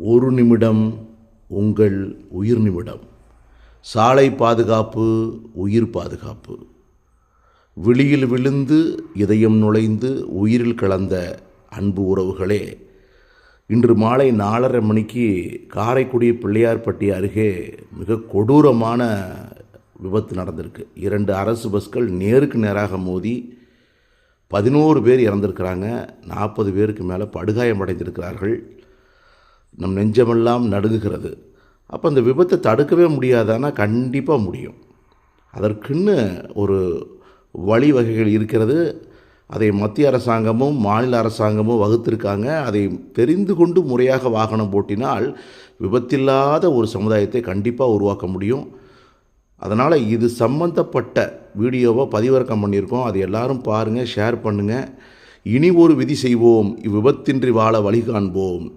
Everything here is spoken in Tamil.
ஒரு நிமிடம் உங்கள் உயிர் நிமிடம். சாலை பாதுகாப்பு உயிர் பாதுகாப்பு. விழியில் விழுந்து இதயம் நுழைந்து உயிரில் கலந்த அன்பு உறவுகளே இன்று மாலை நாலரை மணிக்கு காரைக்குடி பிள்ளையார்பட்டி அருகே மிக கொடூரமான விபத்து நடந்திருக்கு. இரண்டு அரசு பஸ்கள் நேருக்கு நேராக மோதி பதினோரு பேர் இறந்திருக்கிறாங்க. நாற்பது பேருக்கு மேலே படுகாயம் அடைந்திருக்கிறார்கள் நம் நெஞ்சமெல்லாம் நடுங்குகிறது. அப்போ அந்த விபத்தை தடுக்கவே முடியாதானா கண்டிப்பாக முடியும். அதற்குன்னு ஒரு வழிவகைகள் இருக்கிறது. அதை மத்திய அரசாங்கமும் மாநில அரசாங்கமும் வகுத்திருக்காங்க. அதை தெரிந்து கொண்டு முறையாக வாகனம் ஓட்டினால் விபத்தில்லாத ஒரு சமுதாயத்தை கண்டிப்பாக உருவாக்க முடியும். அதனால் இது சம்பந்தப்பட்ட வீடியோவை பதிவிறக்கம் பண்ணியிருக்கோம். அது எல்லாரும் பாருங்கள் ஷேர் பண்ணுங்கள் இனி ஒரு விதி செய்வோம். இவ்விபத்தின்றி வாழ வழி காண்போம்.